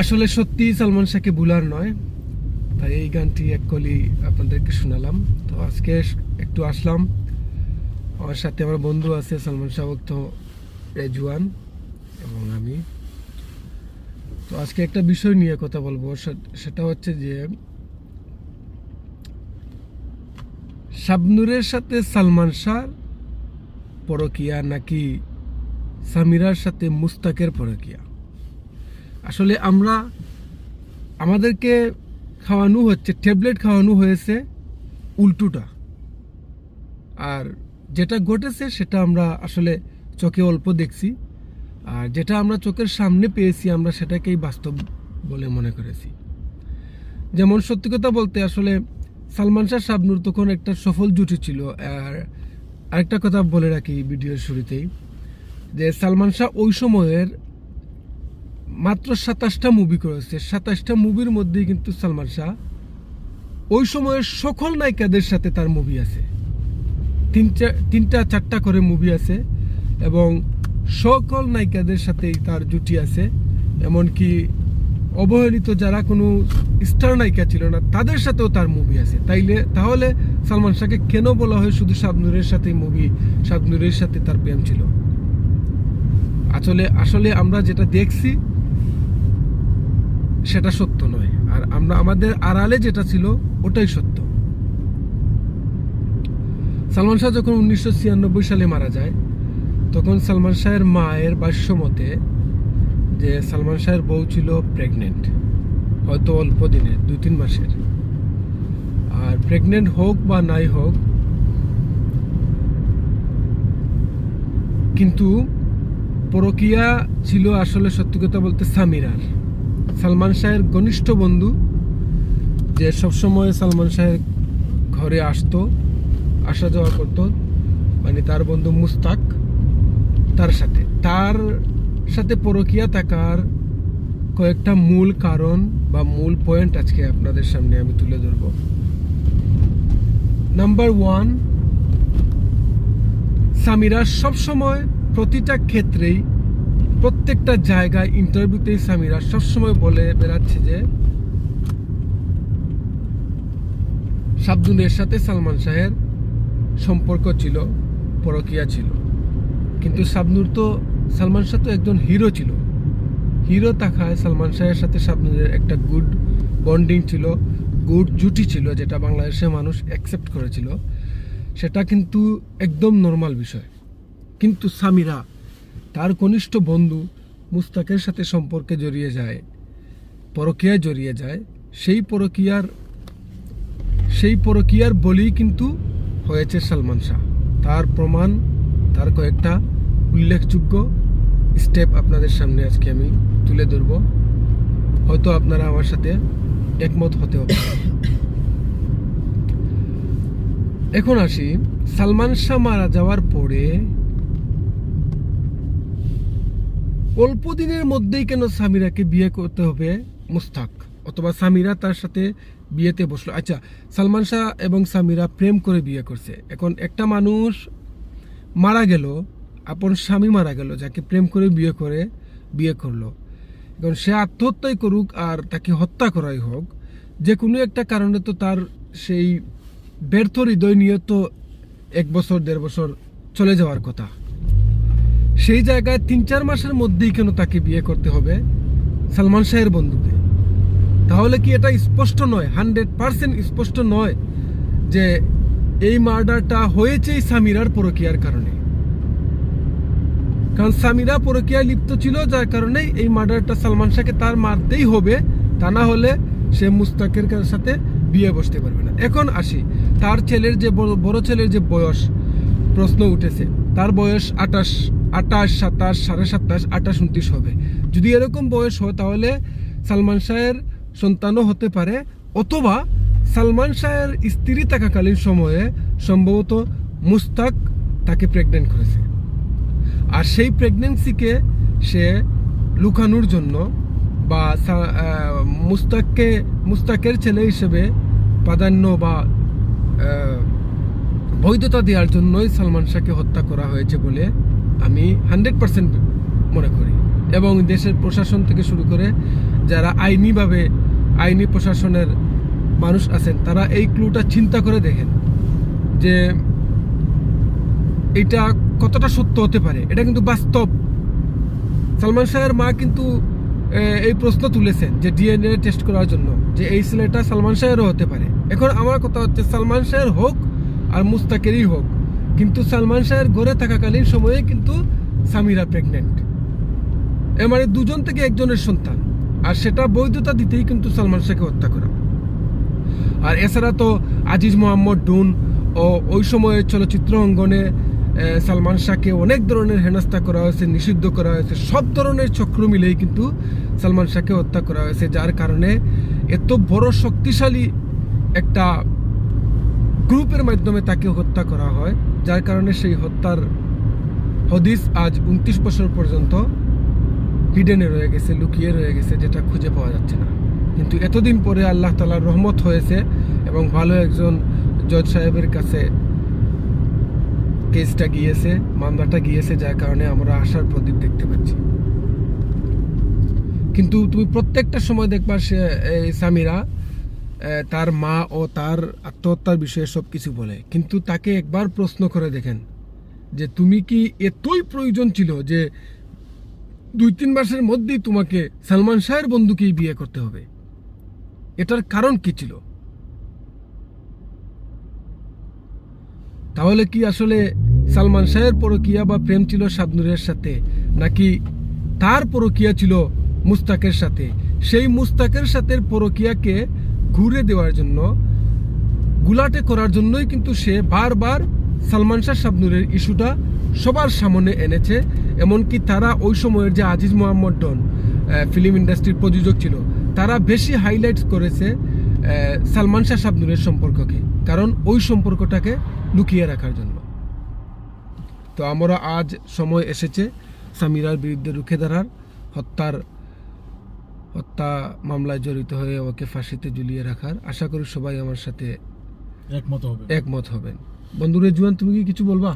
আসলে সত্যি সালমান শাহকে ভুলার নয়। তাই এই গানটি এক কলি আপনাদেরকে শোনালাম। তো আজকে একটু আসলাম। আমার সাথে আমার বন্ধু আছে সালমান শাহ ভক্ত রেজুয়ান এবং আমি। তো আজকে একটা বিষয় নিয়ে কথা বলব। সেটা হচ্ছে যে, শাবনুরের সাথে সালমান শাহ পরকিয়া নাকি সামিরার সাথে মুস্তাকের পরকিয়া? আসলে আমরা আমাদেরকে খাওয়ানো হচ্ছে, ট্যাবলেট খাওয়ানো হয়েছে উল্টোটা। আর যেটা ঘটেছে সেটা আমরা আসলে চোখে অল্প দেখছি। আর যেটা আমরা চোখের সামনে পেয়েছি, আমরা সেটাকেই বাস্তব বলে মনে করেছি। যেমন সত্যি কথা বলতে আসলে সালমান শাহ শাবনুর তখন একটা সফল জুটি ছিল। আর আরেকটা কথা বলে রাখি ভিডিওর শুরুতেই, যে সালমান শাহ ওই সময়ের মাত্র সাতাশটা মুভি করেছে। সাতাশটা মুভির মধ্যেই কিন্তু সালমান শাহ ওই সময়ের সকল নায়িকাদের সাথে তার মুভি আছে। তিনটা তিনটা, চারটা করে মুভি আছে এবং সকল নায়িকাদের সাথেই তার জুটি আছে। এমনকি অবহেলিত যারা কোনো স্টার নায়িকা ছিল না, তাদের সাথেও তার মুভি আছে। তাইলে, তাহলে সালমান শাহকে কেন বলা হয় শুধু শাবনুরের সাথে মুভি শাবনুরের সাথে তার প্রেম ছিল? আসলে আসলে আমরা যেটা দেখছি সেটা সত্য নয়। আর আমরা, আমাদের আড়ালে যেটা ছিল, ওটাই সত্য। সালমান শাহ যখন উনিশশো ছিয়ানব্বই সালে মারা যায়, তখন সালমান শাহের মায়ের বাস্য মতে যে সালমান শাহের বউ ছিল প্রেগনেন্ট হয়তো অল্প দিনের দুই তিন মাসের। আর প্রেগনেন্ট হোক বা নাই হোক, কিন্তু পরকিয়া ছিল আসলে সত্যি কথা বলতে সামিরার। সালমান শাহের ঘনিষ্ঠ বন্ধু, যে সবসময় সালমান শাহের ঘরে আসতো, আসা যাওয়া করতো মানে তার বন্ধু মুস্তাক, তার সাথে। তার সাথে পরকিয়া থাকার কয়েকটা মূল কারণ বা মূল পয়েন্ট আজকে আপনাদের সামনে আমি তুলে ধরব। নাম্বার ওয়ান সামিরা সবসময় প্রতিটা ক্ষেত্রেই প্রত্যেকটা জায়গায় ইন্টারভিউতেই সামিরা সবসময় বলে বেড়াচ্ছে যে শাবদুনের সাথে সালমান শাহের সম্পর্ক ছিল, পরকিয়া ছিল। কিন্তু শাবনুর তো, সালমান শাহ তো একজন হিরো ছিল। হিরো থাকায় সালমান শাহের সাথে শাবনুরের একটা গুড বন্ডিং ছিল গুড জুটি ছিল, যেটা বাংলাদেশের মানুষ অ্যাকসেপ্ট করেছিল। সেটা কিন্তু একদম নর্মাল বিষয়। কিন্তু সামিরা তার ঘনিষ্ঠ বন্ধু মুস্তাকের সাথে সম্পর্কে জড়িয়ে যায়, পরকিয়ায় জড়িয়ে যায়। সেই পরকিয়ার সেই পরকিয়ার বলেই কিন্তু হয়েছে সালমান শাহ। তার প্রমাণ, তার কয়েকটা উল্লেখযোগ্য স্টেপ আপনাদের সামনে আজকে আমি তুলে ধরব। হয়তো আপনারা আমার সাথে একমত হতে হবে। এখন আসি, সালমান শাহ মারা যাওয়ার পরে অল্প দিনের মধ্যেই কেন সামিরাকে বিয়ে করতে হবে মুস্তাক? অথবা সামিরা তার সাথে বিয়েতে বসল। আচ্ছা সালমান শাহ এবং সামিরা প্রেম করে বিয়ে করছে। এখন একটা মানুষ মারা গেল, আপন স্বামী মারা গেল, যাকে প্রেম করে বিয়ে করে, বিয়ে করল। এখন সে আত্মহত্যাই করুক আর তাকে হত্যা করাই হোক, যে কোনো একটা কারণে তো তার সেই ব্যর্থ হৃদয় নিয়ে তো এক বছর, দেড় বছর চলে যাওয়ার কথা। সেই জায়গায় তিন চার মাসের মধ্যেই কেন তাকে বিয়ে করতে হবে? সালমান শাহের বন্ধুকে তাহলে কি এটা স্পষ্ট নয়? হান্ড্রেড পার্সেন্ট স্পষ্ট নয় যে এই মার্ডারটা হয়েছেই সামিরার পরকিয়ার কারণে। কারণ সামিরা পরকিয়ায় লিপ্ত ছিল, যার কারণে এই মার্ডারটা সালমান শাহকে তার মারতেই হবে। তা না হলে সে মুস্তাকের সাথে বিয়ে বসতে পারবে না। এখন আসি, তার ছেলের যে বড় ছেলের যে বয়স প্রশ্ন উঠেছে, তার বয়স আটাশ আটাশ, সাতাশ, সাড়ে সাতাশ, আটাশ, উনত্রিশ হবে। যদি এরকম বয়স হয়, তাহলে সালমান শাহের সন্তানও হতে পারে, অথবা সালমান শাহের স্ত্রী থাকাকালীন সময়ে সম্ভবত মুস্তাক তাকে প্রেগনেন্ট করেছে। আর সেই প্রেগনেন্সিকে সে লুকানোর জন্য বা মুস্তাককে, মুস্তাকের ছেলে হিসেবে প্রাধান্য বা বৈধতা দেওয়ার জন্যই সালমান শাহকে হত্যা করা হয়েছে বলে আমি হান্ড্রেড পার্সেন্ট মনে করি। এবং দেশের প্রশাসন থেকে শুরু করে যারা আইনিভাবে আইনি প্রশাসনের মানুষ আছেন, তারা এই ক্লুটা চিন্তা করে দেখেন যে এটা কতটা সত্য হতে পারে। এটা কিন্তু বাস্তব। সালমান শাহের মা কিন্তু এই প্রশ্ন তুলেছেন যে ডিএনএ টেস্ট করার জন্য যে এই ছেলেটা সালমান শাহেরও হতে পারে। এখন আমার কথা হচ্ছে সালমান শাহের হোক আর মুস্তাকেরই হোক। কিন্তু সালমান শাহের ঘরে থাকাকালীন সময়ে কিন্তু সামিরা প্রেগনেন্ট এ মানে দুজন থেকে একজনের সন্তান। আর সেটা বৈধতা দিতেই কিন্তু সালমান শাহকে হত্যা করা। আর এছাড়া তো আজিজ মোহাম্মদ ডুন ও ওই সময়ের চলচ্চিত্র অঙ্গনে সালমান শাহকে অনেক ধরনের হেনস্থা করা হয়েছে, নিষিদ্ধ করা হয়েছে, সব ধরনের চক্র মিলেই কিন্তু সালমান শাহকে হত্যা করা হয়েছে, যার কারণে এত বড় শক্তিশালী একটা গ্রুপের মাধ্যমে তাকে হত্যা করা হয়, যার কারণে সেই হত্যার হদিস আজ উনত্রিশ বছর পর্যন্ত হিডেনে রয়ে গেছে, লুকিয়ে রয়ে গেছে, যেটা খুঁজে পাওয়া যাচ্ছে না। কিন্তু এতদিন পরে আল্লাহ তালার রহমত হয়েছে এবং ভালো একজন জজ সাহেবের কাছে কেসটা গিয়েছে, মামলাটা গিয়েছে, যার কারণে আমরা আশার প্রদীপ দেখতে পাচ্ছি। কিন্তু তুমি প্রত্যেকটা সময় দেখবা সে, এই সামিরা তার মা ও তার আত্মহত্যার বিষয়ে সব কিছু বলে। কিন্তু তাকে একবার প্রশ্ন করে দেখেন যে, তুমি কি এতই প্রয়োজন ছিল যে দুই তিন মাসের মধ্যেই তোমাকে সালমান শাহের বন্ধুকেই বিয়ে করতে হবে? এটার কারণ কি ছিল? তাহলে কি আসলে সালমান শাহের পরকিয়া বা প্রেম ছিল শাবনুরের সাথে, নাকি তার পরকিয়া ছিল মুস্তাকের সাথে? সেই মুস্তাকের সাথে পরকিয়াকে ঘুরে দেওয়ার জন্য, গুলাটে করার জন্যই কিন্তু সে বারবার সালমান শাহ শাবনুরের ইস্যুটা সবার সামনে এনেছে, এমনকি তারা ওই সময়ের যে আজিজ মোহাম্মদ ডন ফিল্ম ইন্ডাস্ট্রির প্রযোজক ছিল, তারা বেশি হাইলাইট করেছে সালমান শাহ শাবনুরের সম্পর্ককে, কারণ ওই সম্পর্কটাকে লুকিয়ে রাখার জন্য। তো আমরা আজ সময় এসেছে, সামিরার বিরুদ্ধে রুখে দাঁড়ার, হত্যার হত্যা মামলায় জড়িত হয়ে ওকে ফাঁসিতে ঝুলিয়ে রাখার আশা করি সবাই আমার সাথে একমত হবে একমত হবেন। বন্ধুরে জুয়ান তুমি কি কিছু বলবা?